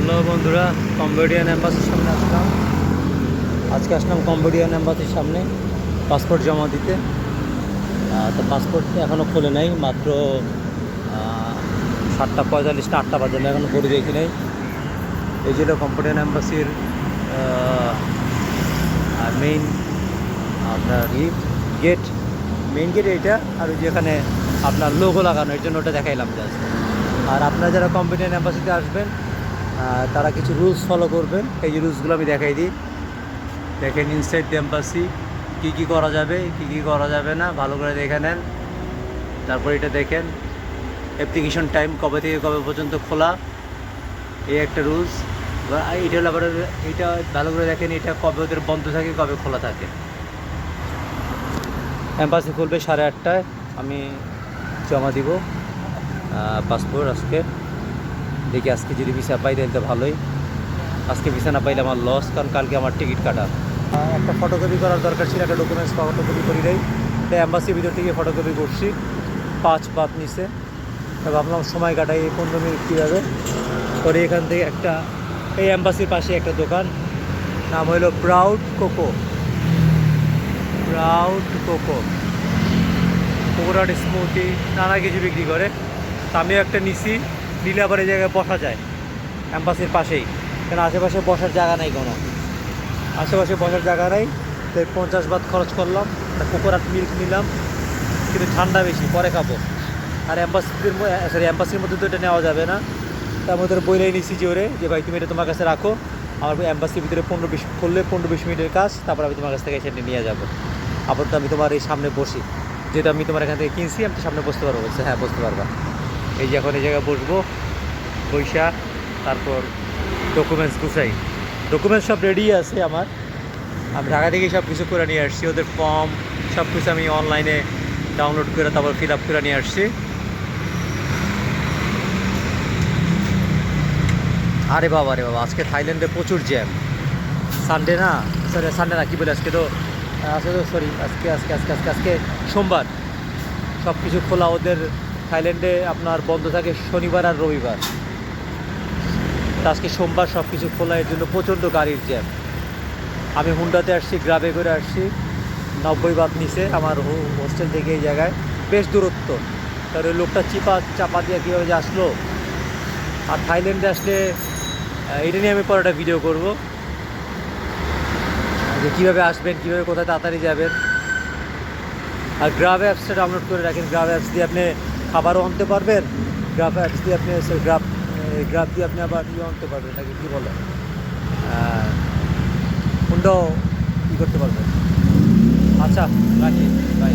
Hello বন্ধুরা, Cambodian অ্যাম্বাসির সামনে আসলাম। আজকে আসলাম কম্বোডিয়ান অ্যাম্বাসির সামনে, পাসপোর্ট জমা দিতে। তো পাসপোর্ট এখনও খোলে নাই, মাত্র সাতটা পঁয়তাল্লিশটা আটটা বাজে এখনও পড়ে দেখি নাই। এই ছিল কম্বোডিয়ান অ্যাম্বাসির মেইন আপনার গেট মেইন গেট এইটা, আর যেখানে আপনার লোগো লাগানো, এর জন্য ওটা দেখাইলাম জাস্ট আর আপনারা যারা কম্পিউটার অ্যাম্বাসিতে আসবেন তারা কিছু রুলস ফলো করবেন। এই যে রুলসগুলো আমি দেখাই দিই। দেখেন ইনসাইড এম্বাসি কী কী করা যাবে, কী কী করা যাবে না, ভালো করে দেখে নেন। তারপর এটা দেখেন অ্যাপ্লিকেশন টাইম কবে থেকে কবে পর্যন্ত খোলা। এই একটা রুলস এটা হলো এইটা ভালো করে দেখেন, এটা কবে ওদের বন্ধ থাকে, কবে খোলা থাকে। অ্যাম্বাসি খুলবে সাড়ে আটটায়। আমি জমা দিব পাসপোর্ট আজকে। দেখি আজকে যদি ভিসা পাই তাহলে তো ভালোই। আজকে ভিসা না পাইলে আমার লস কারণ কালকে আমার টিকিট কাটা। একটা ফটোকপি করার দরকার ছিল, একটা ডকুমেন্টস ফটোকপি করি নাই। তাই অ্যাম্বাসির ভিতর থেকে ফটোকপি করছি। পাঁচ পাত নিচে তা ভাবলাম সময় কাটাই, এই পনেরো মিনিট কীভাবে? পরে এখান থেকে একটা, এই অ্যাম্বাসির পাশে একটা দোকান। নাম হলো proud coco proud coco coconut smoothie নানা কিছু বিক্রি করে। তা আমিও একটা নিছি। নিলে আবার এই জায়গায় বসা যায় অ্যাম্বাসির পাশেই। কেন আশেপাশে বসার জায়গা নাই কোনো? আশেপাশে বসার জায়গা নাই, তাই পঞ্চাশ বাদ খরচ করলাম কোকোনাট মিল্ক নিলাম, কিন্তু ঠান্ডা বেশি, পরে খাব। আর অ্যাম্বাসির সরি অ্যাম্বাসির মধ্যে তো এটা নেওয়া যাবে না। তার মধ্যে বইলাই নিছি যে ওরে, যে ভাই তুমি এটা তোমার কাছে রাখো। আমার অ্যাম্বাসির ভিতরে পনেরো বিশ করলে পনেরো বিশ মিনিটের কাজ, তারপর আমি তোমার কাছ থেকে সেটা নিয়ে যাব। আপাতত আমি তোমার এই সামনে বসি। যেহেতু আমি তোমার এখান থেকে কিনছি, আমি তো সামনে বসতে পারব। হ্যাঁ বসতে পারবা। এই যে এখন এই জায়গায় বসবো বৈশা তারপর ডকুমেন্টস গুছাই। ডকুমেন্টস সব রেডি আছে আমার। আমি ঢাকা থেকে সব কিছু করে নিয়ে আসছি, ওদের ফর্ম সব কিছু আমি অনলাইনে ডাউনলোড করে তারপর ফিল আপ করে নিয়ে আসছি। আরে বাবা আরে বাবা, আজকে থাইল্যান্ডে প্রচুর জ্যাম সানডে না? সরি সানডে না, কী বলে আজকে তো? আজকে তো সরি আজকে আজকে আজকে আজকে আজকে সোমবার। সব কিছু খোলা, ওদের থাইল্যান্ডে আপনার বন্ধ থাকে শনিবার আর রবিবার। আজকে সোমবার সব কিছু খোলা, এর জন্য প্রচণ্ড গাড়ির জ্যাম। আমি হুন্ডাতে আসছি গ্রাবে করে আসছি, নব্বই বাদ নিচে, আমার হোস্টেল থেকে এই জায়গায়। বেশ দূরত্ব। তার ওই লোকটা চিপা চাপা দিয়ে কীভাবে যে আসলো? আর থাইল্যান্ডে আসলে এটা নিয়ে আমি পরে একটা ভিডিও করব। যে কীভাবে আসবেন, কীভাবে কোথায় তাড়াতাড়ি যাবেন। আর গ্রাভ অ্যাপসটা ডাউনলোড করে রাখেন। গ্রাভ অ্যাপস দিয়ে আপনি খাবারও আনতে পারবেন গ্রাফ অ্যাপস দিয়ে আপনি গ্রাফ গ্রাফ দিয়ে আপনি আবার ইয়ে আনতে পারবেন নাকি কী বলে? হুন্ডাও ই করতে পারবেন। আচ্ছা রাখি বাই